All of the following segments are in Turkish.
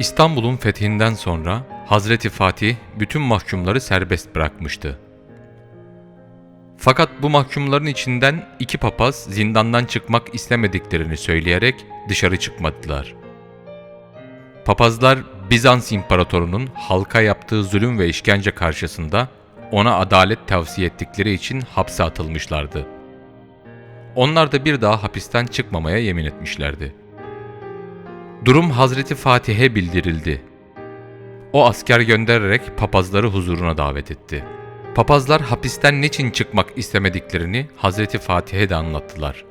İstanbul'un fethinden sonra Hazreti Fatih bütün mahkumları serbest bırakmıştı. Fakat bu mahkumların içinden iki papaz zindandan çıkmak istemediklerini söyleyerek dışarı çıkmadılar. Papazlar Bizans İmparatoru'nun halka yaptığı zulüm ve işkence karşısında ona adalet tavsiye ettikleri için hapse atılmışlardı. Onlar da bir daha hapisten çıkmamaya yemin etmişlerdi. Durum Hazreti Fatih'e bildirildi. O asker göndererek papazları huzuruna davet etti. Papazlar hapisten niçin çıkmak istemediklerini Hazreti Fatih'e de anlattılar.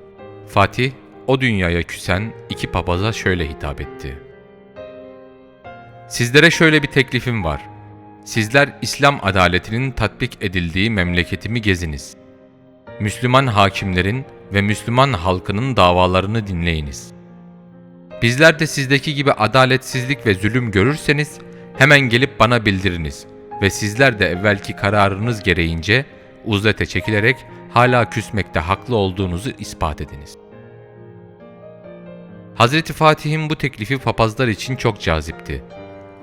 Fatih, o dünyaya küsen iki papaza şöyle hitap etti. Sizlere şöyle bir teklifim var. Sizler İslam adaletinin tatbik edildiği memleketimi geziniz. Müslüman hakimlerin ve Müslüman halkının davalarını dinleyiniz. Bizler de sizdeki gibi adaletsizlik ve zulüm görürseniz hemen gelip bana bildiriniz ve sizler de evvelki kararınız gereğince uzlete çekilerek hala küsmekte haklı olduğunuzu ispat ediniz. Hazreti Fatih'in bu teklifi papazlar için çok cazipti.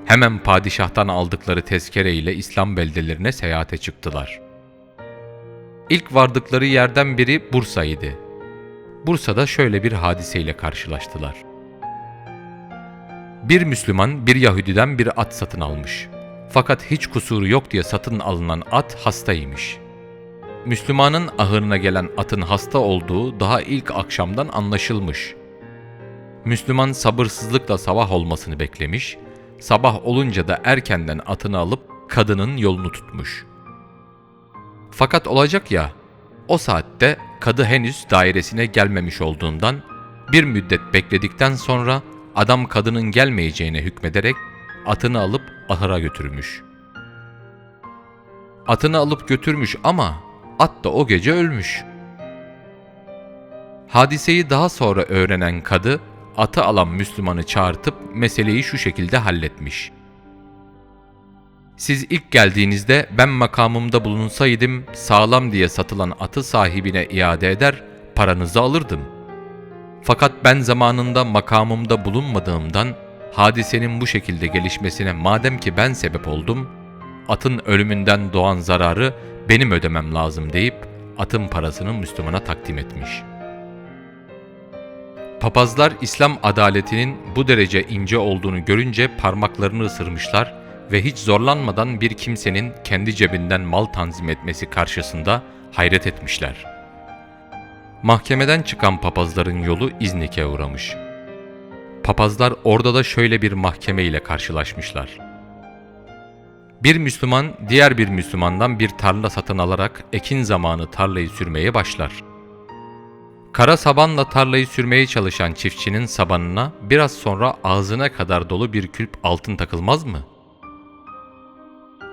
Hemen padişahtan aldıkları tezkere ile İslam beldelerine seyahate çıktılar. İlk vardıkları yerden biri Bursa'ydı. Bursa'da şöyle bir hadiseyle karşılaştılar. Bir Müslüman bir Yahudiden bir at satın almış. Fakat hiç kusuru yok diye satın alınan at hastaymış. Müslümanın ahırına gelen atın hasta olduğu daha ilk akşamdan anlaşılmış. Müslüman sabırsızlıkla sabah olmasını beklemiş, sabah olunca da erkenden atını alıp kadının yolunu tutmuş. Fakat olacak ya, o saatte kadı henüz dairesine gelmemiş olduğundan bir müddet bekledikten sonra adam kadının gelmeyeceğine hükmederek atını alıp ahıra götürmüş. Atını alıp götürmüş ama at da o gece ölmüş. Hadiseyi daha sonra öğrenen kadı atı alan Müslümanı çağırtıp meseleyi şu şekilde halletmiş. Siz ilk geldiğinizde ben makamımda bulunsaydım sağlam diye satılan atı sahibine iade eder, paranızı alırdım. Fakat ben zamanında makamımda bulunmadığımdan hadisenin bu şekilde gelişmesine madem ki ben sebep oldum, atın ölümünden doğan zararı benim ödemem lazım deyip atın parasını Müslümana takdim etmiş. Papazlar İslam adaletinin bu derece ince olduğunu görünce parmaklarını ısırmışlar ve hiç zorlanmadan bir kimsenin kendi cebinden mal tanzim etmesi karşısında hayret etmişler. Mahkemeden çıkan papazların yolu İznik'e uğramış. Papazlar orada da şöyle bir mahkeme ile karşılaşmışlar. Bir Müslüman diğer bir Müslümandan bir tarla satın alarak ekin zamanı tarlayı sürmeye başlar. Kara sabanla tarlayı sürmeye çalışan çiftçinin sabanına biraz sonra ağzına kadar dolu bir külp altın takılmaz mı?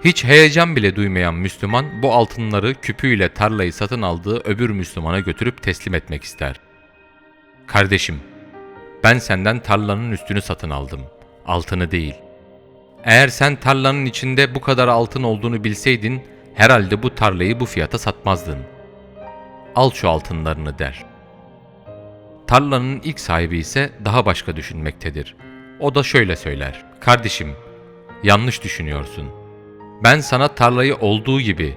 Hiç heyecan bile duymayan Müslüman bu altınları küpüyle tarlayı satın aldığı öbür Müslümana götürüp teslim etmek ister. Kardeşim, ben senden tarlanın üstünü satın aldım, altını değil. Eğer sen tarlanın içinde bu kadar altın olduğunu bilseydin, herhalde bu tarlayı bu fiyata satmazdın. Al şu altınlarını der. Tarlanın ilk sahibi ise daha başka düşünmektedir. O da şöyle söyler. Kardeşim, yanlış düşünüyorsun. Ben sana tarlayı olduğu gibi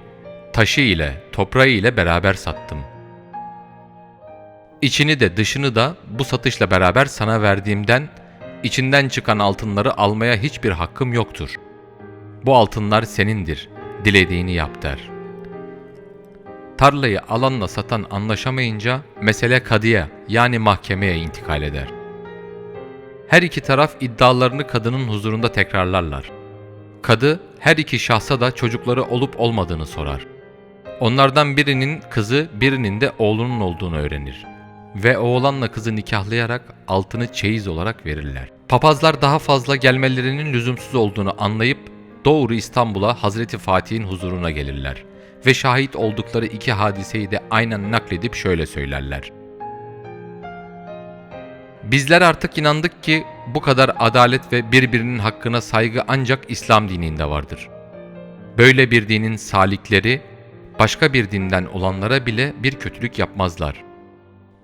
taşı ile, toprağı ile beraber sattım. İçini de dışını da bu satışla beraber sana verdiğimden içinden çıkan altınları almaya hiçbir hakkım yoktur. Bu altınlar senindir, dilediğini yap der. Tarlayı alanla satan anlaşamayınca mesele kadıya yani mahkemeye intikal eder. Her iki taraf iddialarını kadının huzurunda tekrarlarlar. Kadı her iki şahsa da çocukları olup olmadığını sorar. Onlardan birinin kızı birinin de oğlunun olduğunu öğrenir. Ve oğlanla kızı nikahlayarak altını çeyiz olarak verirler. Papazlar daha fazla gelmelerinin lüzumsuz olduğunu anlayıp doğru İstanbul'a Hazreti Fatih'in huzuruna gelirler. Ve şahit oldukları iki hadiseyi de aynen nakledip şöyle söylerler. Bizler artık inandık ki bu kadar adalet ve birbirinin hakkına saygı ancak İslam dininde vardır. Böyle bir dinin salikleri başka bir dinden olanlara bile bir kötülük yapmazlar.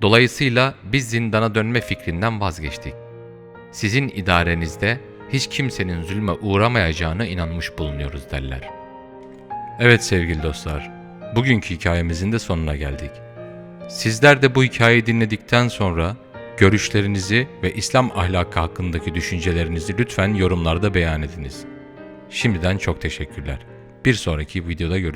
Dolayısıyla biz zindana dönme fikrinden vazgeçtik. Sizin idarenizde hiç kimsenin zulme uğramayacağına inanmış bulunuyoruz derler. Evet sevgili dostlar, bugünkü hikayemizin de sonuna geldik. Sizler de bu hikayeyi dinledikten sonra görüşlerinizi ve İslam ahlakı hakkındaki düşüncelerinizi lütfen yorumlarda beyan ediniz. Şimdiden çok teşekkürler. Bir sonraki videoda görüşürüz.